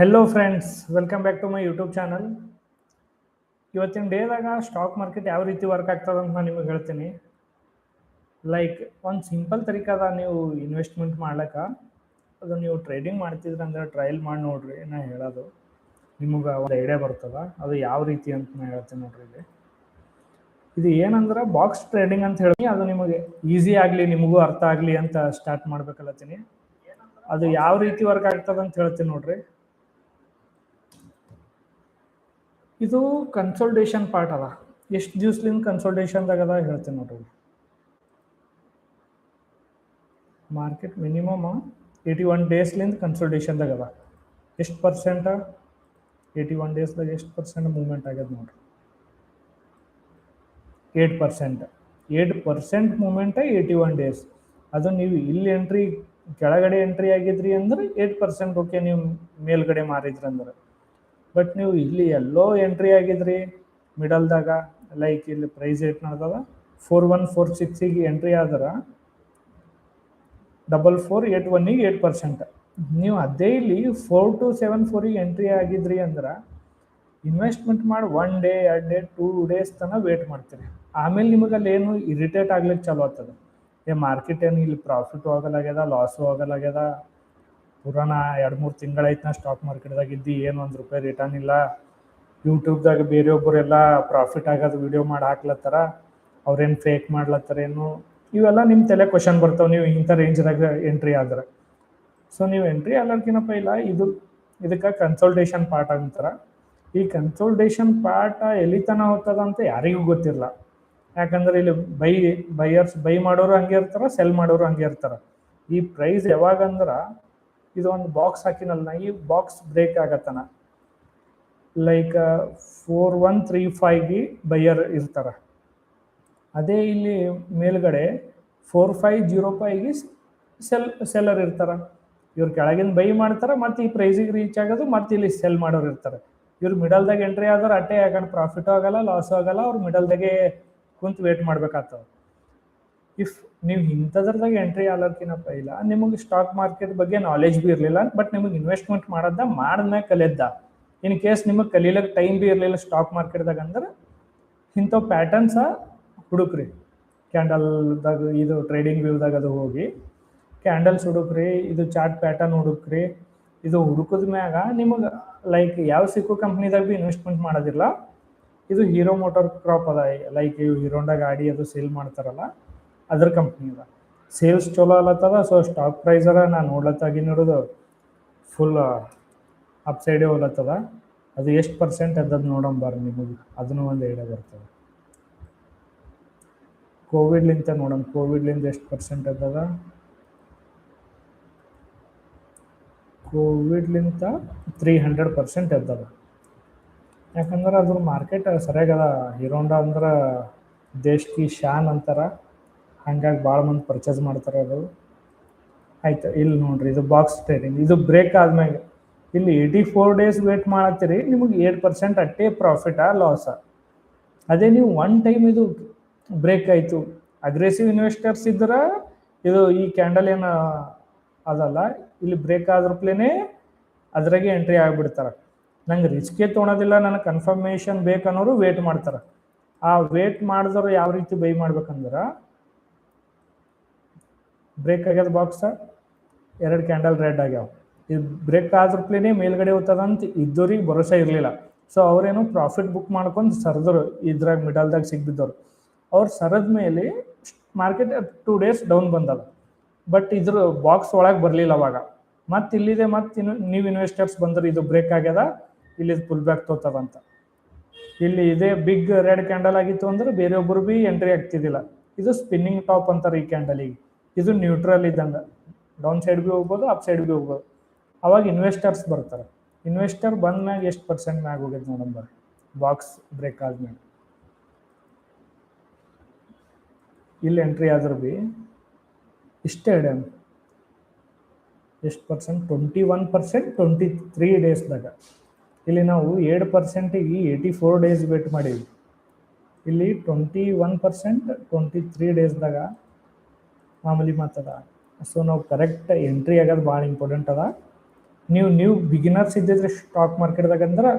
Hello friends welcome back to my YouTube channel ಇವತ್ತಿನ ಡೇದಾಗ stock market ಯಾವ ರೀತಿ ವರ್ಕ್ ಆಗ್ತದೆ ಅಂತ ನಾನು ನಿಮಗೆ ಹೇಳ್ತೀನಿ. ಲೈಕ್ ಒಂದು ಸಿಂಪಲ್ ತರೀಕದ ನೀವು ಇನ್ವೆಸ್ಟ್ಮೆಂಟ್ ಮಾಡ್ಲಿಕ್ಕೆ, ಅದು ನೀವು ಟ್ರೇಡಿಂಗ್ ಮಾಡ್ತಿದ್ರೆ ಅಂದ್ರೆ ಟ್ರಯಲ್ ಮಾಡಿ ನೋಡ್ರಿ ನಾ ಹೇಳೋದು. ನಿಮಗೆ ಒಂದು ಐಡಿಯಾ ಬರ್ತದೆ, ಅದು ಯಾವ ರೀತಿ ಅಂತ ನಾನು ಹೇಳ್ತೀನಿ ನೋಡ್ರಿ ಇಲ್ಲಿ. ಇದು ಏನಂದ್ರೆ ಬಾಕ್ಸ್ ಟ್ರೇಡಿಂಗ್ ಅಂತ ಹೇಳಿ, ಅದು ನಿಮಗೆ ಈಸಿ ಆಗಲಿ, ನಿಮಗೂ ಅರ್ಥ ಆಗಲಿ ಅಂತ ಸ್ಟಾರ್ಟ್ ಮಾಡ್ಬೇಕಲ್ಲತ್ತೀನಿ. ಅದು ಯಾವ ರೀತಿ ವರ್ಕ್ ಆಗ್ತದೆ ಅಂತ ಹೇಳ್ತೀನಿ ನೋಡ್ರಿ. ಇದು ಕನ್ಸಲ್ಟೇಷನ್ ಪಾರ್ಟ್ ಅದ ಎಷ್ಟು ದಿವ್ಸಲಿಂದ ಕನ್ಸಲ್ಟೇಷನ್ದಾಗ ಅದ ಹೇಳ್ತೀನಿ ನೋಡ್ರಿ ಮಾರ್ಕೆಟ್ ಮಿನಿಮಮ್ ಏಯ್ಟಿ ಒನ್ ಡೇಸ್ಲಿಂದ ಕನ್ಸಲ್ಟೇಷನ್ದಾಗ ಅದ. ಎಷ್ಟು ಪರ್ಸೆಂಟ ಏಯ್ಟಿ ಒನ್ ಡೇಸ್ದಾಗ ಎಷ್ಟು ಪರ್ಸೆಂಟ್ ಮೂವ್ಮೆಂಟ್ ಆಗ್ಯದ ನೋಡ್ರಿ eight percent eight percent moment eighty one days ಅದು ನೀವು ಇಲ್ಲಿ ಎಂಟ್ರಿ ಕೆಳಗಡೆ ಎಂಟ್ರಿ ಆಗಿದ್ರಿ ಅಂದ್ರೆ ಏಟ್ ಪರ್ಸೆಂಟ್ ಓಕೆ ನೀವು ಮೇಲ್ಗಡೆ ಮಾರಿದ್ರಿ ಅಂದ್ರೆ. ಬಟ್ ನೀವು ಇಲ್ಲಿ ಎಲ್ಲೋ ಎಂಟ್ರಿ ಆಗಿದ್ರಿ ಮಿಡಲ್ದಾಗ ಲೈಕ್ ಇಲ್ಲಿ ಪ್ರೈಸ್ ಏಟ್ ನಡೆದದ ಫೋರ್ ಒನ್ ಫೋರ್ ಸಿಕ್ಸಿಗೆ ಎಂಟ್ರಿ ಆದ್ರೆ ಡಬಲ್ ಫೋರ್ ಏಟ್ ಒನ್ನಿಗೆ ಏಟ್ ಪರ್ಸೆಂಟ್ ನೀವು ಅದೇ ಇಲ್ಲಿ ಫೋರ್ ಟು ಸೆವೆನ್ ಫೋರಿಗೆ ಎಂಟ್ರಿ ಆಗಿದ್ರಿ ಅಂದ್ರೆ ಇನ್ವೆಸ್ಟ್ಮೆಂಟ್ ಮಾಡಿ ಒನ್ ಡೇ ಎರಡು ಡೇ ಟೂ ಡೇಸ್ ತನಕ ವೇಟ್ ಮಾಡ್ತೀರಿ. ಆಮೇಲೆ ನಿಮಗೆ ಅಲ್ಲಿ ಏನು ಇರಿಟೇಟ್ ಆಗ್ಲಿಕ್ಕೆ ಚಲೋ ಆಗ್ತದೆ. ಏ ಮಾರ್ಕೆಟ್ ಏನು ಇಲ್ಲಿ ಪ್ರಾಫಿಟ್ ಹೋಗಲಾಗ್ಯದ ಲಾಸು ಹೋಗಲಾಗ್ಯದ ಪುರಾಣ ಎರಡು ಮೂರು ತಿಂಗಳಾಯ್ತು ನಾ ಸ್ಟಾಕ್ ಮಾರ್ಕೆಟ್ದಾಗ ಇದ್ದು, ಏನು ಒಂದು ರೂಪಾಯಿ ರಿಟರ್ನ್ ಇಲ್ಲ. ಯೂಟ್ಯೂಬ್ದಾಗ ಬೇರೆಯೊಬ್ಬರೆಲ್ಲ ಪ್ರಾಫಿಟ್ ಆಗೋದು ವಿಡಿಯೋ ಮಾಡಿ ಹಾಕ್ಲತ್ತಾರ, ಅವ್ರೇನು ಫೇಕ್ ಮಾಡ್ಲತ್ತಾರೇನು ಇವೆಲ್ಲ ನಿಮ್ಮ ತಲೆ ಕ್ವಶನ್ ಬರ್ತಾವೆ, ನೀವು ಇಂಥ ರೇಂಜ್ದಾಗ ಎಂಟ್ರಿ ಆದ್ರೆ. ಸೊ ನೀವು ಎಂಟ್ರಿ ಆಗಲ್ಕಿನಪ್ಪ ಇಲ್ಲ, ಇದು, ಇದಕ್ಕೆ ಕನ್ಸಲ್ಟೇಷನ್ ಪಾರ್ಟ್ ಅಂತಾರ. ಈ ಕನ್ಸಲ್ಟೇಷನ್ ಪಾರ್ಟ್ ಎಲ್ಲಿತನ ಹೋಗ್ತದ ಅಂತ ಯಾರಿಗೂ ಗೊತ್ತಿಲ್ಲ. ಯಾಕಂದ್ರೆ ಇಲ್ಲಿ ಬೈ ಬೈಯರ್ಸ್ ಬೈ ಮಾಡೋರು ಹಂಗೆ ಇರ್ತಾರ ಸೆಲ್ ಮಾಡೋರು ಹಂಗೆ ಇರ್ತಾರ. ಈ ಪ್ರೈಸ್ ಯಾವಾಗಂದ್ರ ಇದು ಒಂದು ಬಾಕ್ಸ್ ಹಾಕಿನಲ್ಲ, ಈ ಬಾಕ್ಸ್ ಬ್ರೇಕ್ ಆಗತ್ತನ? ಲೈಕ್ ಫೋರ್ ಒನ್ ತ್ರೀ ಫೈವ್ಗೆ ಬೈಯರ್ ಇರ್ತಾರ. ಅದೇ ಇಲ್ಲಿ ಮೇಲ್ಗಡೆ ಫೋರ್ ಫೈವ್ ಜೀರೋ ಫೈವ್ಗೆ ಸೆಲ್ ಸೆಲ್ಲರ್ ಇರ್ತಾರ. ಇವ್ರು ಕೆಳಗಿನ ಬೈ ಮಾಡ್ತಾರೆ, ಮತ್ತು ಈ ಪ್ರೈಸಿಗೆ ರೀಚ್ ಆಗೋದು, ಮತ್ತೆ ಇಲ್ಲಿ ಸೆಲ್ ಮಾಡೋರು ಇರ್ತಾರೆ. ಇವ್ರು ಮಿಡಲ್ದಾಗ ಎಂಟ್ರಿ ಆದ್ರೆ ಅಟ್ಟೆ ಯಾಕಂದ್ರೆ ಪ್ರಾಫಿಟು ಆಗಲ್ಲ ಲಾಸು ಆಗಲ್ಲ, ಅವ್ರು ಮಿಡಲ್ದಾಗೆ ಕುಂತು ವೇಟ್ ಮಾಡ್ಬೇಕಾಗ್ತದೆ. ಇಫ್ ನೀವು ಇಂಥದ್ರದಾಗ ಎಂಟ್ರಿ ಆಗಕ್ಕಿನಪ್ಪ ಇಲ್ಲ ನಿಮಗೆ ಸ್ಟಾಕ್ ಮಾರ್ಕೆಟ್ ಬಗ್ಗೆ ನಾಲೆಜ್ ಬಿ ಇರಲಿಲ್ಲ ಬಟ್ ನಿಮಗೆ ಇನ್ವೆಸ್ಟ್ಮೆಂಟ್ ಮಾಡೋದ ಮಾಡಿದ್ಮ್ಯಾಗ ಕಲಿಯದ ಇನ್ ಕೇಸ್ ನಿಮಗೆ ಕಲೀಲಕ್ಕೆ ಟೈಮ್ ಬಿ ಇರಲಿಲ್ಲ ಸ್ಟಾಕ್ ಮಾರ್ಕೆಟ್ದಾಗ ಅಂದ್ರೆ, ಇಂಥವು ಪ್ಯಾಟರ್ನ್ಸ ಹುಡುಕ್ರಿ. ಕ್ಯಾಂಡಲ್ದಾಗ ಇದು ಟ್ರೇಡಿಂಗ್ ವ್ಯೂದಾಗ ಅದು ಹೋಗಿ ಕ್ಯಾಂಡಲ್ಸ್ ಹುಡುಕ್ರಿ, ಇದು ಚಾರ್ಟ್ ಪ್ಯಾಟರ್ನ್ ಹುಡುಕ್ರಿ, ಇದು ಹುಡುಕದ ಮ್ಯಾಗ ನಿಮಗೆ ಲೈಕ್ ಯಾವ ಸಿಕ್ಕೋ ಕಂಪ್ನಿದಾಗ ಬಿ ಇನ್ವೆಸ್ಟ್ಮೆಂಟ್ ಮಾಡೋದಿಲ್ಲ. ಇದು ಹೀರೋ ಮೋಟಾರ್ ಕ್ರಾಪ್ ಅದ ಲೈಕ್ ಇವು ಹೀರೋಂಡ ಗಾಡಿ ಅದು ಸೇಲ್ ಮಾಡ್ತಾರಲ್ಲ ಅದ್ರ ಕಂಪ್ನಿದ ಅದ ಸೇಲ್ಸ್ ಚಲೋ ಅಲ್ಲತ್ತದ ಸೊ ಸ್ಟಾಕ್ ಪ್ರೈಸರ ನಾನು ನೋಡ್ಲತ್ತಾಗಿ ನೋಡೋದು ಫುಲ್ ಅಪ್ ಸೈಡೇ ಅದು ಎಷ್ಟು ಪರ್ಸೆಂಟ್ ಅದ ನೋಡಂಬಾರ ನಿಮಗೆ. ಅದನ್ನು ಒಂದು ಐಡಿಯಾ ಬರ್ತದೆ. ಕೋವಿಡ್ಲಿಂತ ಕೋವಿಡ್ ಕೋವಿಡ್ಲಿಂದ ಎಷ್ಟು ಪರ್ಸೆಂಟ್ ಅದ ಕೋವಿಡ್ಲಿಂತ ತ್ರೀ ಹಂಡ್ರೆಡ್ ಪರ್ಸೆಂಟ್ ಎದ್ದದ ಯಾಕಂದ್ರೆ ಅದ್ರ ಮಾರ್ಕೆಟ್ ಸರಿಯಾಗದ ಹೀರೋಂಡಾ ಅಂದ್ರೆ ದೇಶಕ್ಕೆ ಶಾನ್ ಅಂತಾರ. ಹಂಗಾಗಿ ಭಾಳ ಮಂದಿ ಪರ್ಚೇಸ್ ಮಾಡ್ತಾರೆ ಅದು. ಆಯ್ತು, ಇಲ್ಲಿ ನೋಡ್ರಿ, ಇದು ಬಾಕ್ಸ್ ಟ್ರೇಡಿಂಗ್ ಇದು ಬ್ರೇಕ್ ಆದ್ಮ್ಯಾಗ. ಇಲ್ಲಿ ಏಯ್ಟಿ ಫೋರ್ ಡೇಸ್ ವೇಟ್ ಮಾಡತ್ತೀರಿ, ನಿಮಗೆ ಏಟ್ ಪರ್ಸೆಂಟ್ ಅಟ್ಟೇ ಪ್ರಾಫಿಟಾ ಲಾಸ್ ಅದೇ ನೀವು ಒನ್ ಟೈಮ್ ಇದು ಬ್ರೇಕ್ ಆಯಿತು. ಅಗ್ರೆಸಿವ್ ಇನ್ವೆಸ್ಟರ್ಸ್ ಇದ್ರೆ ಇದು ಈ ಕ್ಯಾಂಡಲ್ ಏನು ಅದಲ್ಲ, ಇಲ್ಲಿ ಬ್ರೇಕ್ ಆದ್ರಪ್ಲೇನೆ ಅದ್ರಾಗೆ ಎಂಟ್ರಿ ಆಗಿಬಿಡ್ತಾರೆ. ನಂಗೆ ರಿಸ್ಕೇ ತೊಗೊಳೋದಿಲ್ಲ ನನಗೆ ಕನ್ಫರ್ಮೇಷನ್ ಬೇಕನ್ನೋರು ವೇಟ್ ಮಾಡ್ತಾರೆ. ಆ ವೇಟ್ ಮಾಡಿದವರು ಯಾವ ರೀತಿ ಬೈ ಮಾಡ್ಬೇಕಂದ್ರೆ ಬ್ರೇಕ್ ಆಗ್ಯದ ಬಾಕ್ಸ ಎರಡು ಕ್ಯಾಂಡಲ್ ರೆಡ್ ಆಗ್ಯಾವ. ಇದು ಬ್ರೇಕ್ ಆದ್ರಪ್ಲೇನೆ ಮೇಲ್ಗಡೆ ಹೋಗ್ತದಂತ ಇದ್ದವ್ರಿಗೆ ಭರೋಸೆ ಇರಲಿಲ್ಲ. ಸೊ ಅವರೇನು ಪ್ರಾಫಿಟ್ ಬುಕ್ ಮಾಡ್ಕೊಂಡು ಸರಿದ್ರು, ಇದ್ರಾಗ ಮಿಡಲ್ದಾಗ ಸಿಗ್ಬಿದ್ದವ್ರು ಅವ್ರು ಸರದ ಮೇಲೆ ಮಾರ್ಕೆಟ್ ಟೂ ಡೇಸ್ ಡೌನ್ ಬಂದದ. ಬಟ್ ಇದ್ರ ಬಾಕ್ಸ್ ಒಳಗೆ ಬರಲಿಲ್ಲ ಅವಾಗ. ಮತ್ತೆ ಇಲ್ಲಿದೆ, ಮತ್ತೆ ಇನ್ನು ನೀವು ಇನ್ವೆಸ್ಟರ್ಸ್ ಬಂದ್ರೆ ಇದು ಬ್ರೇಕ್ ಆಗ್ಯದ ಇಲ್ಲಿ ಪುಲ್ ಬ್ಯಾಕ್ ತೋತದಂತ ಇಲ್ಲಿ ಇದೇ ಬಿಗ್ ರೆಡ್ ಕ್ಯಾಂಡಲ್ ಆಗಿತ್ತು ಅಂದ್ರೆ ಬೇರೆಯೊಬ್ಬರು ಬಿ ಎಂಟ್ರಿ ಆಗ್ತಿದ್ದಿಲ್ಲ. ಇದು ಸ್ಪಿನ್ನಿಂಗ್ ಟಾಪ್ ಅಂತಾರೆ ಈ ಕ್ಯಾಂಡಲಿಗೆ ಇದು ನ್ಯೂಟ್ರಲ್ ಇದ್ದಂಗೆ. ಡೌನ್ ಸೈಡ್ ಭೀ ಹೋಗ್ಬೋದು ಅಪ್ ಸೈಡ್ ಭೀ ಹೋಗ್ಬೋದು. ಅವಾಗ ಇನ್ವೆಸ್ಟರ್ಸ್ ಬರ್ತಾರೆ. ಇನ್ವೆಸ್ಟರ್ ಬಂದ್ಮ್ಯಾಗ ಎಷ್ಟು ಪರ್ಸೆಂಟ್ ಮ್ಯಾಗ ಹೋಗ್ಯದ ಬರ್ರಿ ಬಾಕ್ಸ್ ಬ್ರೇಕ್ ಆದ್ಮೇಲೆ ಇಲ್ಲಿ ಎಂಟ್ರಿ ಆದ್ರೆ ಬಿ, ಇಷ್ಟೇ ಡ್ಯಾಮ್ ಎಷ್ಟು percent twenty one percent twenty three ಡೇಸ್ದಾಗ ಇಲ್ಲಿ ನಾವು ಏಳು ಪರ್ಸೆಂಟಿಗೆ ಏಯ್ಟಿ ಫೋರ್ ಡೇಸ್ ವೇಟ್ ಮಾಡೀವಿ ಇಲ್ಲಿ twenty one percent twenty three ಡೇಸ್ದಾಗ ಮಾಮೂಲಿ ಮಾತದ. ಸೊ ನಾವು ಕರೆಕ್ಟ್ ಎಂಟ್ರಿ ಆಗೋದು ಭಾಳ ಇಂಪಾರ್ಟೆಂಟ್ ಅದ. ನೀವು ನೀವು ಬಿಗಿನರ್ಸ್ ಇದ್ದಿದ್ರೆ ಸ್ಟಾಕ್ ಮಾರ್ಕೆಟ್ದಾಗ ಅಂದ್ರೆ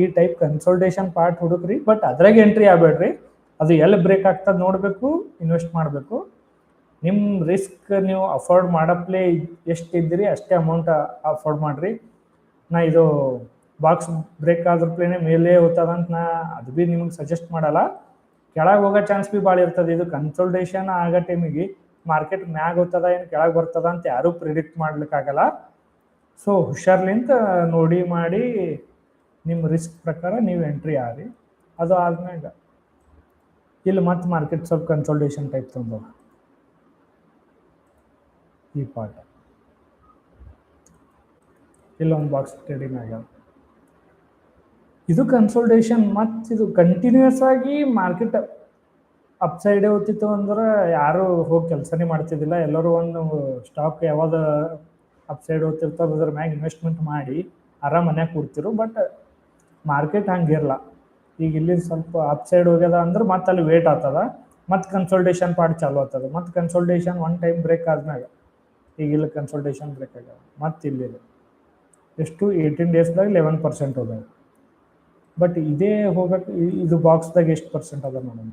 ಈ ಟೈಪ್ ಕನ್ಸಲ್ಟೇಷನ್ ಪಾರ್ಟ್ ಹುಡುಕ್ರಿ ಬಟ್ ಅದ್ರಾಗ ಎಂಟ್ರಿ ಆಗಬೇಡ್ರಿ. ಅದು ಎಲ್ಲಿ ಬ್ರೇಕ್ ಆಗ್ತದೆ ನೋಡಬೇಕು ಇನ್ವೆಸ್ಟ್ ಮಾಡಬೇಕು. ನಿಮ್ಮ ರಿಸ್ಕ್ ನೀವು ಅಫೋರ್ಡ್ ಮಾಡಪ್ಲೇ ಎಷ್ಟು ಇದ್ದೀರಿ ಅಷ್ಟೇ ಅಮೌಂಟ್ ಅಫೋರ್ಡ್ ಮಾಡಿರಿ. ನಾ ಇದು ಬಾಕ್ಸ್ ಬ್ರೇಕ್ ಆದ್ರಪ್ಲೇನೆ ಮೇಲೆ ಹೋಗ್ತದ ಅಂತ ನಾ ಅದು ಭೀ ನಿಮಗೆ ಸಜೆಸ್ಟ್ ಮಾಡಲ್ಲ. ಕೆಳಗೆ ಹೋಗೋ ಚಾನ್ಸ್ ಭೀ ಭಾಳ ಇರ್ತದೆ. ಇದು ಕನ್ಸಲ್ಟೇಷನ್ ಆಗೋ ಟೈಮಿಗೆ ಮಾರ್ಕೆಟ್ ಮ್ಯಾಗ ಹೋಗ್ತದ, ಏನು ಕೆಳಗೆ ಬರ್ತದ ಅಂತ ಯಾರೂ ಪ್ರಿಡಿಕ್ಟ್ ಮಾಡ್ಲಿಕ್ಕಾಗಲ್ಲ. ಸೊ ಹುಷಾರ್ಲಿಂತ ನೋಡಿ ಮಾಡಿ ನಿಮ್ಮ ರಿಸ್ಕ್ ಪ್ರಕಾರ ನೀವು ಎಂಟ್ರಿ ಆಗಿ ಅದು ಆದ್ಮ್ಯಾಗ ಇಲ್ಲಿ ಮತ್ತೆ ಮಾರ್ಕೆಟ್ ಸ್ವಲ್ಪ ಕನ್ಸಲ್ಟೇಷನ್ ಟೈಪ್ ತಂದವ ಈ ಪಾರ್ಟ್ ಇಲ್ಲೊಂದು ಬಾಕ್ಸ್ ಟ್ರೇಡಿಂಗ್ ಆಗ್ಯಾವ ಇದು ಕನ್ಸಲ್ಟೇಷನ್ ಮತ್ತು ಇದು ಕಂಟಿನ್ಯೂಸ್ ಆಗಿ ಮಾರ್ಕೆಟ್ ಅಪ್ ಸೈಡ್ ಹೋಗ್ತಿತ್ತು ಅಂದ್ರೆ ಯಾರು ಹೋಗಿ ಕೆಲಸನೇ ಮಾಡ್ತಿದ್ದಿಲ್ಲ. ಎಲ್ಲರೂ ಒಂದು ಸ್ಟಾಕ್ ಯಾವಾಗ ಅಪ್ ಸೈಡ್ ಹೋಗ್ತಿರ್ತದೆ ಅದ್ರ ಮ್ಯಾಗ ಇನ್ವೆಸ್ಟ್ಮೆಂಟ್ ಮಾಡಿ ಆರಾಮ್ ಮನ್ಯಾಗ ಕೂಡ್ತಿರು ಬಟ್ ಮಾರ್ಕೆಟ್ ಹಂಗಿರಲ್ಲ. ಈಗ ಇಲ್ಲಿ ಸ್ವಲ್ಪ ಅಪ್ ಸೈಡ್ ಹೋಗ್ಯದ ಅಂದ್ರೆ ಮತ್ತೆ ಅಲ್ಲಿ ವೇಟ್ ಆಗ್ತದ. ಮತ್ತೆ ಕನ್ಸಲ್ಟೇಷನ್ ಪಾರ್ಟ್ ಚಾಲು ಆತದ ಮತ್ತೆ ಕನ್ಸಲ್ಟೇಷನ್ ಒನ್ ಟೈಮ್ ಬ್ರೇಕ್ ಆದ್ಮ್ಯಾಗ ಈಗ ಇಲ್ಲಿ ಕನ್ಸಲ್ಟೇಷನ್ ಬ್ರೇಕ್ ಆಗ್ಯಾವ ಮತ್ತೆ ಇಲ್ಲಿ ಎಷ್ಟು ಏಯ್ಟೀನ್ ಡೇಸ್ದಾಗ ಲೆವೆನ್ ಪರ್ಸೆಂಟ್ ಹೋಗ್ಯಾವ ಬಟ್ ಇದೇ ಹೋಗಕ್ಕೆ ಇದು ಬಾಕ್ಸ್ದಾಗ ಎಷ್ಟು ಪರ್ಸೆಂಟ್ ಅದ ನೋಡೋಣ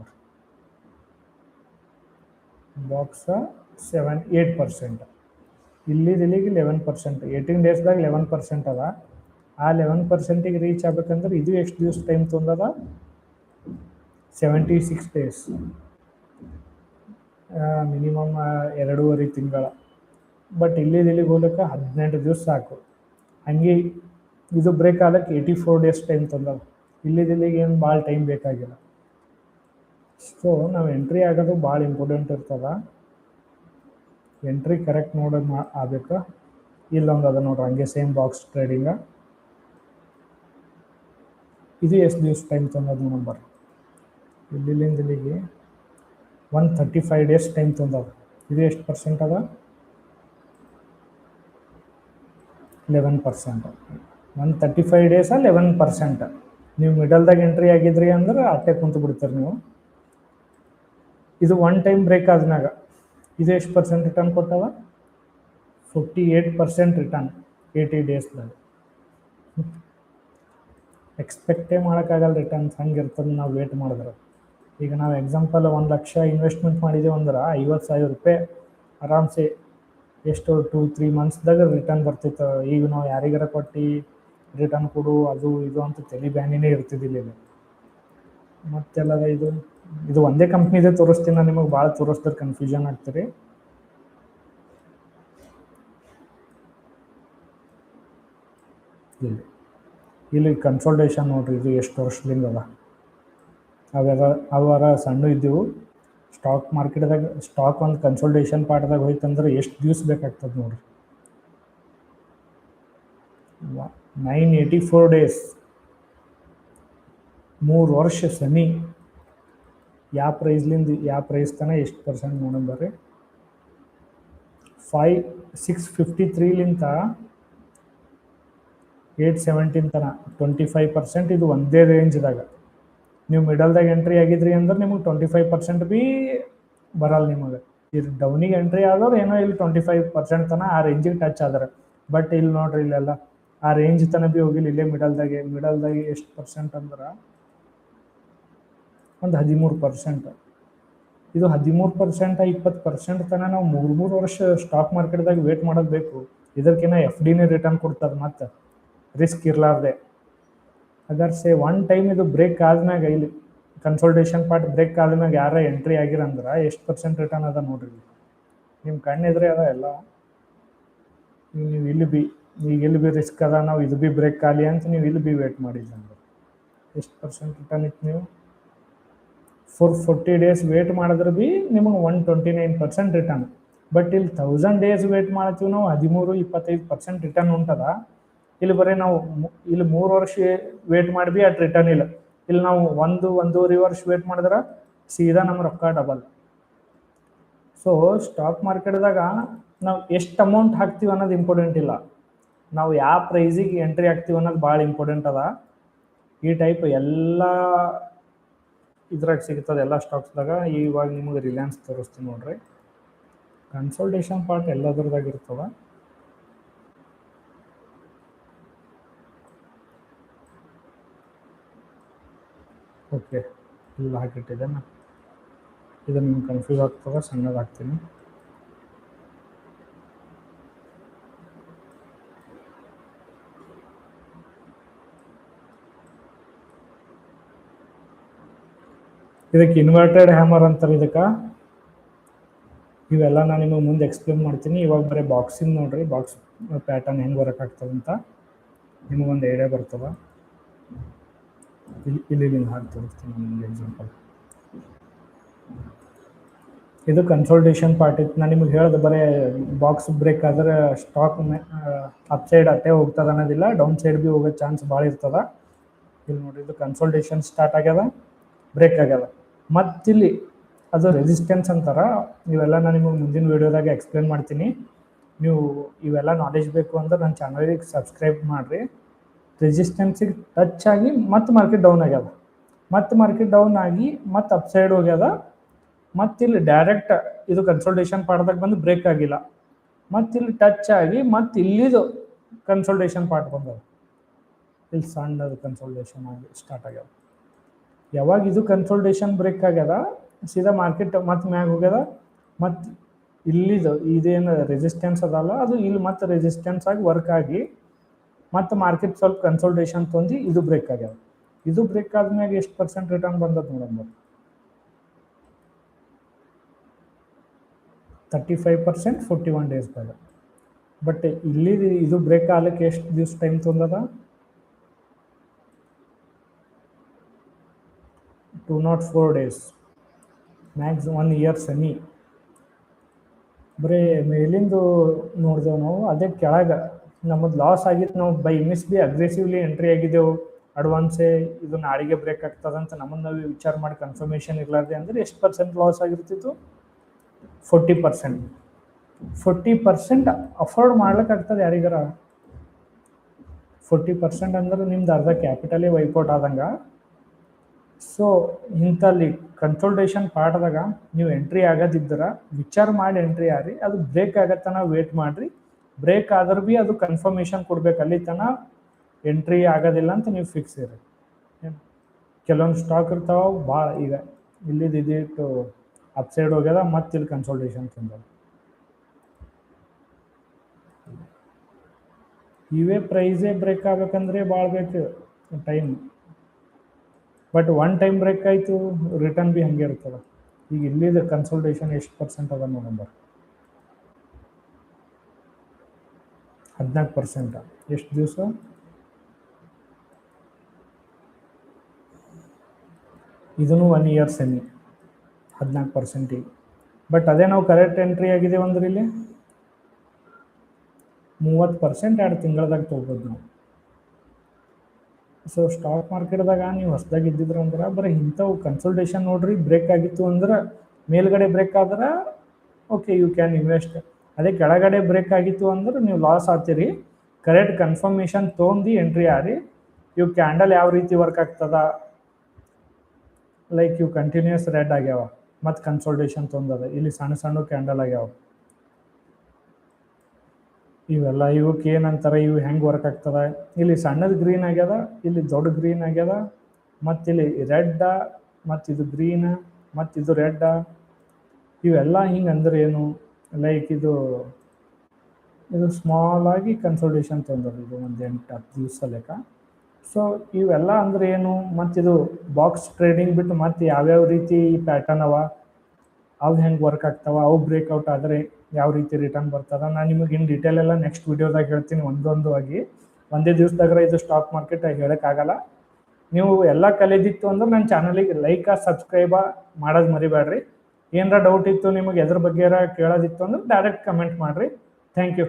ಬಾಕ್ಸ ಸೆವೆನ್ ಏಯ್ಟ್ ಪರ್ಸೆಂಟ್ ಇಲ್ಲಿ ಇಲ್ಲಿಗೆ ಲೆವೆನ್ ಪರ್ಸೆಂಟ್ ಏಯ್ಟೀನ್ ಡೇಸ್ದಾಗ ಲೆವೆನ್ ಪರ್ಸೆಂಟ್ ಅದ. ಆ ಲೆವೆನ್ ಪರ್ಸೆಂಟಿಗೆ ರೀಚ್ ಆಗ್ಬೇಕಂದ್ರೆ ಇದು ಎಷ್ಟು ದಿವಸ ಟೈಮ್ ತೊಂದದ? ಸೆವೆಂಟಿ ಸಿಕ್ಸ್ ಡೇಸ್ ಮಿನಿಮಮ್ ಎರಡೂವರೆ ತಿಂಗಳ. ಬಟ್ ಇಲ್ಲಿ ಇಲ್ಲಿಗೆ ಹೋಗ್ಲಿಕ್ಕೆ ಹದಿನೆಂಟು ದಿವಸ ಸಾಕು. ಹಂಗೆ ಇದು ಬ್ರೇಕ್ ಆಗಕ್ಕೆ ಏಯ್ಟಿ ಫೋರ್ ಡೇಸ್ ಟೈಮ್ ತಂದವ ಇಲ್ಲಿ ಇಲ್ಲಿಗೆ ಏನು ಭಾಳ ಟೈಮ್ ಬೇಕಾಗಿಲ್ಲ. ಸೊ ನಾವು ಎಂಟ್ರಿ ಆಗೋದು ಭಾಳ ಇಂಪಾರ್ಟೆಂಟ್ ಇರ್ತದ. ಎಂಟ್ರಿ ಕರೆಕ್ಟ್ ನೋಡೋದು ಆಗ್ಬೇಕು. ಇಲ್ಲೊಂದು ಅದ ನೋಡ್ರಿ, ಹಂಗೆ ಸೇಮ್ ಬಾಕ್ಸ್ ಟ್ರೇಡಿಂಗ ಇದು ಎಷ್ಟು ದಿವಸ ಟೈಮ್ ತಂದದ ನಂಬರ್. ಇಲ್ಲಿಂದ ಇಲ್ಲಿಗೆ one thirty five days time ತಂದದ. ಇದು ಎಷ್ಟು ಪರ್ಸೆಂಟ್ ಅದ? Eleven percent one thirty five days eleven percent ನೀವು ಮಿಡಲ್ದಾಗ ಎಂಟ್ರಿ ಆಗಿದ್ರಿ ಅಂದ್ರೆ ಅಟ್ಟೆ ಕುಂತು ಬಿಡ್ತೀರಿ ನೀವು. ಇದು ಒನ್ ಟೈಮ್ ಬ್ರೇಕ್ ಆದ್ಮ್ಯಾಗ. ಇದು ಎಷ್ಟು percent return ಕೊಟ್ಟವ fifty eight percent return eighty ಡೇಸ್ದಾಗ ಎಕ್ಸ್ಪೆಕ್ಟೇ ಮಾಡೋಕ್ಕಾಗಲ್ಲ ರಿಟರ್ನ್ಸ್ ಹಂಗಿರ್ತದೆ ನಾವು ವೇಟ್ ಮಾಡಿದ್ರೆ. ಈಗ ನಾವು ಎಕ್ಸಾಂಪಲ್ ಒಂದು ಲಕ್ಷ ಇನ್ವೆಸ್ಟ್ಮೆಂಟ್ ಮಾಡಿದ್ದೀವಿ ಅಂದ್ರೆ ಐವತ್ತು ಸಾವಿರ ರೂಪಾಯಿ ಆರಾಮ್ಸೆ ಎಷ್ಟು ಟೂ ತ್ರೀ ಮಂತ್ಸ್ದಾಗ ರಿಟರ್ನ್ ಬರ್ತಿತ್ತು. ಈಗ ನಾವು ಯಾರಿಗಾರ ಕೊಟ್ಟು ರಿಟರ್ನ್ ಕೊಡು, ಅದು, ಇದು ಅಂತ ತಲೆ ಬ್ಯಾನಿನೇ ಇರ್ತಿದ್ದಿಲ್ಲ ಮತ್ತೆಲ್ಲ ಮತ್ತೆಲ್ಲದ ಇದು? ಇದು ಒಂದೇ ಕಂಪ್ನಿದೇ ತೋರಿಸ್ತೀನಿ, ನಾನು ನಿಮಗೆ ಭಾಳ ತೋರಿಸ್ತಾರೆ ಕನ್ಫ್ಯೂಷನ್ ಆಗ್ತೀರಿ ಇಲ್ಲಿ ಕನ್ಸಲ್ಟೇಷನ್ ನೋಡ್ರಿ, ಇದು ಎಷ್ಟು ವರ್ಷದಿಂದ ಅದ. ಅವೆಲ್ಲ, ಅವರ ಸಣ್ಣ ಇದ್ದೀವು. ಸ್ಟಾಕ್ ಮಾರ್ಕೆಟ್ದಾಗ ಸ್ಟಾಕ್ ಒಂದು ಕನ್ಸಲ್ಟೇಷನ್ ಪಾರ್ಟ್ದಾಗ ಹೋಯ್ತಂದ್ರೆ ಎಷ್ಟು ದಿವ್ಸ ಬೇಕಾಗ್ತದೆ ನೋಡ್ರಿ. ನೈನ್ ಏಯ್ಟಿ ಫೋರ್ ಡೇಸ್ ಮೂರು ವರ್ಷ ಸನಿ ಯಾವ ಪ್ರೈಸ್ಲಿಂದ ಯಾವ ಪ್ರೈಸ್ ತನಕ ಎಷ್ಟು ಪರ್ಸೆಂಟ್ ನೋಡೋಣ ಬರ್ರಿ. ಫೈವ್ ಸಿಕ್ಸ್ ಫಿಫ್ಟಿ ತ್ರೀಲಿಂತ ಏಯ್ಟ್ ಸೆವೆಂಟೀನ್ ತನಕ ಟ್ವೆಂಟಿ ಫೈವ್ ಪರ್ಸೆಂಟ್ ಇದು ಒಂದೇ ರೇಂಜ್ದಾಗ ನೀವು ಮಿಡಲ್ದಾಗ ಎಂಟ್ರಿ ಆಗಿದ್ರಿ ಅಂದ್ರೆ ನಿಮಗೆ ಟ್ವೆಂಟಿ ಫೈವ್ ಪರ್ಸೆಂಟ್ ಬಿ ಬರಲ್ಲ ನಿಮಗೆ. ಇದು ಡೌನಿಗೆ ಎಂಟ್ರಿ ಆದವ್ರು ಏನೋ ಇಲ್ಲಿ ಟ್ವೆಂಟಿ ಫೈವ್ ಪರ್ಸೆಂಟ್ ತನಕ ಆ ರೇಂಜಿಗೆ ಟಚ್ ಆದ್ರೆ. ಬಟ್ ಇಲ್ಲಿ ನೋಡ್ರಿ ಇಲ್ಲೆಲ್ಲ ಆ ರೇಂಜ್ ತನಕ ಬಿ ಹೋಗಿಲ್ಲ, ಇಲ್ಲೇ ಮಿಡಲ್ದಾಗೆ ಮಿಡಲ್ದಾಗೆ ಎಷ್ಟು ಪರ್ಸೆಂಟ್ ಅಂದ್ರೆ ಒಂದು ಹದಿಮೂರು ಪರ್ಸೆಂಟ್. ಇದು ಹದಿಮೂರು ಪರ್ಸೆಂಟ್, ಇಪ್ಪತ್ತು ಪರ್ಸೆಂಟ್ ತನಕ ನಾವು ಮೂರು ಮೂರು ವರ್ಷ ಸ್ಟಾಕ್ ಮಾರ್ಕೆಟ್ದಾಗ ವೇಟ್ ಮಾಡೋದು ಬೇಕು. ಇದಕ್ಕಿಂತ ಎಫ್ ಡಿನೇ ರಿಟರ್ನ್ ಕೊಡ್ತದೆ ಮತ್ತೆ. ರಿಸ್ಕ್ ಇರಲಾರ್ದೆ. ಅದರ್ ಸೇ ಒನ್ ಟೈಮ್ ಇದು ಬ್ರೇಕ್ ಆದ್ಮ್ಯಾಗ ಇಲ್ಲಿ ಕನ್ಸಲ್ಟೇಷನ್ ಪಾರ್ಟ್ ಬ್ರೇಕ್ ಆದ್ಮ್ಯಾಗ ಯಾರ ಎಂಟ್ರಿ ಆಗಿರಂದ್ರೆ ಎಷ್ಟು ಪರ್ಸೆಂಟ್ ರಿಟರ್ನ್ ಅದ ನೋಡ್ರಿ. ನಿಮ್ಮ ಕಣ್ಣಿದ್ರೆ ಅದ ಎಲ್ಲ. ನೀವು ಇಲ್ಲಿ ಬಿ, ಈಗ ಇಲ್ಲಿ ಬಿ ರಿಸ್ಕ್ ಅದ, ನಾವು ಇದು ಬಿ ಬ್ರೇಕ್ ಆಗಲಿ ಅಂತ ನೀವು ಇಲ್ಲಿ ಬಿ ವೇಟ್ ಮಾಡಿದ್ರಿ ಎಷ್ಟು ಪರ್ಸೆಂಟ್ ರಿಟರ್ನ್ ಇತ್ತು ನೀವು? ಫೋರ್ ಫೋರ್ಟಿ ಡೇಸ್ ವೇಟ್ ಮಾಡಿದ್ರೆ ಬಿ ನಿಮಗೆ one twenty nine percent return but ಇಲ್ಲಿ ತೌಸಂಡ್ ಡೇಸ್ ವೇಟ್ ಮಾಡ್ತೀವಿ ನಾವು, ಹದಿಮೂರು, ಇಪ್ಪತ್ತೈದು ಪರ್ಸೆಂಟ್ ರಿಟರ್ನ್ ಉಂಟದ. ಇಲ್ಲಿ ಬರೀ ನಾವು ಇಲ್ಲಿ ಮೂರು ವರ್ಷ ವೇಟ್ ಮಾಡಿ ಅಟ್ ರಿಟರ್ನ್ ಇಲ್ಲ. ಇಲ್ಲಿ ನಾವು ಒಂದು, ಒಂದೂವರೆ ವರ್ಷ ವೇಟ್ ಮಾಡಿದ್ರೆ ಸೀದಾ ನಮ್ಮ ರೊಕ್ಕ ಡಬಲ್ ಸೊ ಸ್ಟಾಕ್ ಮಾರ್ಕೆಟ್ದಾಗ ನಾವು ಎಷ್ಟು ಅಮೌಂಟ್ ಹಾಕ್ತೀವಿ ಅನ್ನೋದು ಇಂಪಾರ್ಟೆಂಟ್ ಇಲ್ಲ. ನಾವು ಯಾವ ಪ್ರೈಸಿಗೆ ಎಂಟ್ರಿ ಹಾಕ್ತೀವಿ ಅನ್ನೋದು ಭಾಳ ಇಂಪಾರ್ಟೆಂಟ್ ಅದ. ಈ ಟೈಪ್ ಎಲ್ಲ ಇದ್ರಾಗ ಸಿಗುತ್ತದೆ ಎಲ್ಲ ಸ್ಟಾಕ್ಸ್ದಾಗ ಇವಾಗ ನಿಮಗೆ ರಿಲಯನ್ಸ್ ತೋರಿಸ್ತೀನಿ ನೋಡ್ರಿ. ಕನ್ಸಲ್ಟೇಷನ್ ಪಾರ್ಟ್ ಎಲ್ಲದ್ರದಾಗ ಇರ್ತದ. ಓಕೆ ಇಲ್ಲಿ ಹಾಕಿಟ್ಟಿದ್ದೇನೆ. ಇದು ನಿಮ್ಗೆ ಕನ್ಫ್ಯೂಸ್ ಆಗ್ತದೆ ಸಣ್ಣದಾಗ್ತೀನಿ ಇದಕ್ಕೆ ಇನ್ವರ್ಟೆಡ್ ಹ್ಯಾಮರ್ ಅಂತಾರೆ ಇದಕ್ಕೆ. ಇವೆಲ್ಲ ನಾನು ನಿಮಗೆ ಮುಂದೆ ಎಕ್ಸ್ಪ್ಲೇನ್ ಮಾಡ್ತೀನಿ. ಇವಾಗ ಬರೀ ಬಾಕ್ಸಿಂಗ್ ನೋಡ್ರಿ ಬಾಕ್ಸ್ ಪ್ಯಾಟರ್ನ್ ಹೆಂಗೆ ವರ್ಕ್ ಅಂತ. ನಿಮಗೊಂದು ಐಡಿಯಾ ಬರ್ತದ. ಇಲ್ಲಿ ಇಲ್ಲಿ ಇಲ್ಲಿ ಹಾಕಿ ತೋರಿಸ್ತೀನಿ ನಿಮ್ಗೆ ಎಕ್ಸಾಂಪಲ್ ಇದು ಕನ್ಸಲ್ಟೇಷನ್ ಪಾರ್ಟ್ ಇತ್ತು. ನಾನು ನಿಮಗೆ ಹೇಳ್ದೆ ಬರೀ ಬಾಕ್ಸ್ ಬ್ರೇಕ್ ಆದ್ರೆ ಸ್ಟಾಕ್ ಅಪ್ ಸೈಡ್ ಅಟ್ಟೆ ಹೋಗ್ತದೆ ಅನ್ನೋದಿಲ್ಲ ಡೌನ್ ಸೈಡ್ ಬಿ ಹೋಗೋ ಚಾನ್ಸ್ ಭಾಳ ಇರ್ತದ. ಇಲ್ಲಿ ನೋಡಿ ಇದು ಕನ್ಸಲ್ಟೇಷನ್ ಸ್ಟಾರ್ಟ್ ಆಗ್ಯದ ಬ್ರೇಕ್ ಆಗ್ಯದ. ಮತ್ತಿಲ್ಲಿ ಅದು ರೆಸಿಸ್ಟೆನ್ಸ್ ಅಂತಾರ, ಇವೆಲ್ಲ ನಾನು ನಿಮಗೆ ಮುಂದಿನ ವೀಡಿಯೋದಾಗ ಎಕ್ಸ್ಪ್ಲೇನ್ ಮಾಡ್ತೀನಿ. ನೀವು ಇವೆಲ್ಲ ನಾಲೆಜ್ ಬೇಕು ಅಂದ್ರೆ ನನ್ನ ಚಾನಲಿಗೆ ಸಬ್ಸ್ಕ್ರೈಬ್ ಮಾಡಿರಿ. ರೆಸಿಸ್ಟೆನ್ಸಿಗೆ ಟಚ್ ಆಗಿ ಮತ್ತೆ ಮಾರ್ಕೆಟ್ ಡೌನ್ ಆಗ್ಯದ. ಮತ್ತೆ ಮಾರ್ಕೆಟ್ ಡೌನ್ ಆಗಿ ಮತ್ತೆ ಅಪ್ ಸೈಡ್ ಹೋಗ್ಯದ. ಮತ್ತಿಲ್ಲಿ ಡೈರೆಕ್ಟ್ ಇದು ಕನ್ಸಲ್ಟೇಷನ್ ಪಾರ್ಟ್ದಾಗ ಬಂದು ಬ್ರೇಕ್ ಆಗಿಲ್ಲ. ಮತ್ತಿಲ್ಲಿ ಟಚ್ ಆಗಿ ಮತ್ತೆ ಇಲ್ಲಿದು ಕನ್ಸಲ್ಟೇಷನ್ ಪಾರ್ಟ್ ಬಂದದ. ಇಲ್ಲಿ ಸಣ್ಣದು ಕನ್ಸಲ್ಟೇಷನ್ ಆಗಿ ಸ್ಟಾರ್ಟ್ ಆಗ್ಯದ. ಯಾವಾಗ ಇದು ಕನ್ಸಲ್ಟೇಷನ್ ಬ್ರೇಕ್ ಆಗ್ಯದ, ಸೀದಾ ಮಾರ್ಕೆಟ್ ಮತ್ತೆ ಮ್ಯಾಗ ಹೋಗ್ಯದ, ಮತ್ತು ಇಲ್ಲಿದು ಇದೇನು ರೆಸಿಸ್ಟೆನ್ಸ್ ಅದಲ್ಲ, ಅದು ಇಲ್ಲಿ ಮತ್ತೆ ರೆಸಿಸ್ಟೆನ್ಸ್ ಆಗಿ ವರ್ಕ್ ಆಗಿ ಮತ್ತು ಮಾರ್ಕೆಟ್ ಸ್ವಲ್ಪ ಕನ್ಸಲ್ಟೇಷನ್ ತೊಂದು ಇದು ಬ್ರೇಕ್ ಆಗ್ಯಾವ ಇದು ಬ್ರೇಕ್ ಆದ್ಮ್ಯಾಗ ಎಷ್ಟು ಪರ್ಸೆಂಟ್ ರಿಟರ್ನ್ ಬಂದದ ನೋಡಮ್ಮ thirty five percent forty one ಡೇಸ್ದಾಗ but ಇಲ್ಲಿ ಇದು ಬ್ರೇಕ್ ಆಗ್ಲಿಕ್ಕೆ ಎಷ್ಟು ದಿವ್ಸ ಟೈಮ್ ತೊಂದದ? Two nought four days max one year semi ಬರೀ ಮೇಲಿಂದು ನೋಡಿದೆವು ನಾವು, ಅದೇ ಕೆಳಗೆ. ನಮ್ಮದು ಲಾಸ್ ಆಗಿತ್ತು ನಾವು ಬೈ ಮಿಸ್ ಬಿ ಅಗ್ರೆಸಿವ್ಲಿ ಎಂಟ್ರಿ ಆಗಿದ್ದೆವು ಅಡ್ವಾನ್ಸೇ ಇದು ನಾಳೆಗೆ ಬ್ರೇಕ್ ಆಗ್ತದಂತ ನಮ್ಮನ್ನು ನಾವು ವಿಚಾರ ಮಾಡಿ ಕನ್ಫರ್ಮೇಷನ್ ಇರಲಾರ್ದೆ ಅಂದರೆ ಎಷ್ಟು percent loss ಆಗಿರ್ತಿತ್ತು? Forty percent forty percent afford ಮಾಡ್ಲಿಕ್ಕಾಗ್ತದೆ ಯಾರಿಗಾರ? ಫೋರ್ಟಿ ಪರ್ಸೆಂಟ್ ಅಂದ್ರೆ ನಿಮ್ದು ಅರ್ಧ ಕ್ಯಾಪಿಟಲೇ ವೈಪೌಟ್ ಆದಂಗೆ. ಸೊ ಇಂಥಲ್ಲಿ ಕನ್ಸಲ್ಟೇಷನ್ ಪಾಠದಾಗ ನೀವು ಎಂಟ್ರಿ ಆಗೋದಿದ್ದರ, ವಿಚಾರ ಮಾಡಿ ಎಂಟ್ರಿ ಆಗ್ರಿ, ಅದು ಬ್ರೇಕ್ ಆಗತ್ತನ ವೇಟ್ ಮಾಡಿರಿ. ಬ್ರೇಕ್ ಆದ್ರೆ ಭೀ ಅದು ಕನ್ಫರ್ಮೇಷನ್ ಕೊಡ್ಬೇಕು, ಅಲ್ಲಿ ತನ ಎಂಟ್ರಿ ಆಗೋದಿಲ್ಲ ಅಂತ ನೀವು ಫಿಕ್ಸ್ ಇರಿ. ಕೆಲವೊಂದು ಸ್ಟಾಕ್ ಇರ್ತಾವ, ಭಾಳ ಈಗ ಇಲ್ಲಿದ್ದು ಇದಿಟ್ಟು ಅಪ್ ಸೈಡ್ ಹೋಗ್ಯದ, ಮತ್ತೆ ಇಲ್ಲಿ ಕನ್ಸಲ್ಟೇಷನ್ ತಂದ ಇವೇ ಪ್ರೈಸೇ ಬ್ರೇಕ್ ಆಗ್ಬೇಕಂದ್ರೆ ಭಾಳ ಬೇಕು time but one time break ಆಯಿತು ರಿಟರ್ನ್ ಬಿ ಹಂಗೆ ಇರ್ತದೆ. ಈಗ ಇಲ್ಲಿದ ಕನ್ಸಲ್ಟೇಷನ್ ಎಷ್ಟು ಪರ್ಸೆಂಟ್ ಅದ ನೋಡಂಬರ್ ಹದಿನಾಲ್ಕು ಪರ್ಸೆಂಟ ಎಷ್ಟು ದಿವಸ? ಇದನ್ನು ಒನ್ ಇಯರ್ ಸೆಮಿ ಹದಿನಾಲ್ಕು ಪರ್ಸೆಂಟಿಗೆ ಬಟ್ ಅದೇ ನಾವು ಕರೆಕ್ಟ್ ಎಂಟ್ರಿ ಆಗಿದೆ ಅಂದ್ರೆ ಇಲ್ಲಿ ಮೂವತ್ತು ಪರ್ಸೆಂಟ್ ಎರಡು ತಿಂಗಳದಾಗ ತೊಗೋಬೋದು ನಾವು. ಸೊ ಸ್ಟಾಕ್ ಮಾರ್ಕೆಟ್ದಾಗ ನೀವು ಹೊಸದಾಗಿ ಇದ್ದಿದ್ರು ಅಂದ್ರೆ ಬರೀ ಇಂಥವು ಕನ್ಸಲ್ಟೇಷನ್ ನೋಡ್ರಿ ಬ್ರೇಕ್ ಆಗಿತ್ತು ಅಂದ್ರೆ ಮೇಲ್ಗಡೆ ಬ್ರೇಕ್ ಆದ್ರೆ ಓಕೆ ಯು ಕ್ಯಾನ್ ಇನ್ವೆಸ್ಟ್ ಅದೇ ಕೆಳಗಡೆ ಬ್ರೇಕ್ ಆಗಿತ್ತು ಅಂದ್ರೆ ನೀವು ಲಾಸ್ ಆಗ್ತೀರಿ ಕರೆಕ್ಟ್ ಕನ್ಫರ್ಮೇಷನ್ ತೊಗೊಂಡು ಎಂಟ್ರಿ ಆರಿ. ಇವು ಕ್ಯಾಂಡಲ್ ಯಾವ ರೀತಿ ವರ್ಕ್ ಆಗ್ತದ? ಲೈಕ್ ಇವು ಕಂಟಿನ್ಯೂಸ್ ರೆಡ್ ಆಗ್ಯಾವ. ಮತ್ತು ಕನ್ಸಲ್ಟೇಷನ್ ತೊಂದದ. ಇಲ್ಲಿ ಸಣ್ಣ ಸಣ್ಣ ಕ್ಯಾಂಡಲ್ ಆಗ್ಯಾವ. ಇವೆಲ್ಲ ಇವಕ್ಕೆ ಏನಂತಾರೆ? ಇವು ಹೆಂಗೆ ವರ್ಕ್ ಆಗ್ತದ? ಇಲ್ಲಿ ಸಣ್ಣದು ಗ್ರೀನ್ ಆಗ್ಯದ, ಇಲ್ಲಿ ದೊಡ್ಡ ಗ್ರೀನ್ ಆಗ್ಯದ, ಮತ್ತು ಇಲ್ಲಿ ರೆಡ್ ಮತ್ತು ಇದು ಗ್ರೀನ್ ಮತ್ತು ಇದು ರೆಡ್ ಇವೆಲ್ಲ ಹಿಂಗೆ ಅಂದ್ರೆ ಏನು? ಲೈಕ್ ಇದು ಇದು ಸ್ಮಾಲ್ ಆಗಿ ಕನ್ಸಲ್ಟೇಷನ್ ತಂದರು ಇದು ಒಂದು ಎಂಟು, ಹತ್ತು ದಿವಸ ಲೆಕ್ಕ. ಸೊ ಇವೆಲ್ಲ ಅಂದ್ರೆ ಏನು? ಮತ್ತು ಇದು ಬಾಕ್ಸ್ ಟ್ರೇಡಿಂಗ್ ಬಿಟ್ಟು ಮತ್ತು ಯಾವ್ಯಾವ ರೀತಿ ಪ್ಯಾಟರ್ನ್ ಅವ? ಅವು ಹೆಂಗೆ ವರ್ಕ್ ಆಗ್ತಾವ? ಅವು ಬ್ರೇಕ್ಔಟ್ ಆದರೆ ಯಾವ ರೀತಿ ರಿಟರ್ನ್ ಬರ್ತದ. ನಾನು ನಿಮಗೆ ಇನ್ ಡೀಟೇಲ್ ಎಲ್ಲ ನೆಕ್ಸ್ಟ್ ವಿಡಿಯೋದಾಗ ಹೇಳ್ತೀನಿ ಒಂದೊಂದು ಆಗಿ ಒಂದೇ ದಿವಸದಾಗ ಇದು ಸ್ಟಾಕ್ ಮಾರ್ಕೆಟ್ ಹೇಳೋಕ್ಕಾಗಲ್ಲ. ನೀವು ಎಲ್ಲ ಕಲಿದಿತ್ತು ಅಂದ್ರೆ ನನ್ನ ಚಾನಲಿಗೆ ಲೈಕ್ ಸಬ್ಸ್ಕ್ರೈಬ ಮಾಡೋದು ಮರಿಬೇಡ್ರಿ ಏನರ ಡೌಟ್ ಇತ್ತು ನಿಮಗೆ ಎದ್ರ ಬಗ್ಗೆ ಕೇಳೋದಿತ್ತು ಅಂದ್ರೆ ಡೈರೆಕ್ಟ್ ಕಮೆಂಟ್ ಮಾಡಿರಿ. Thank you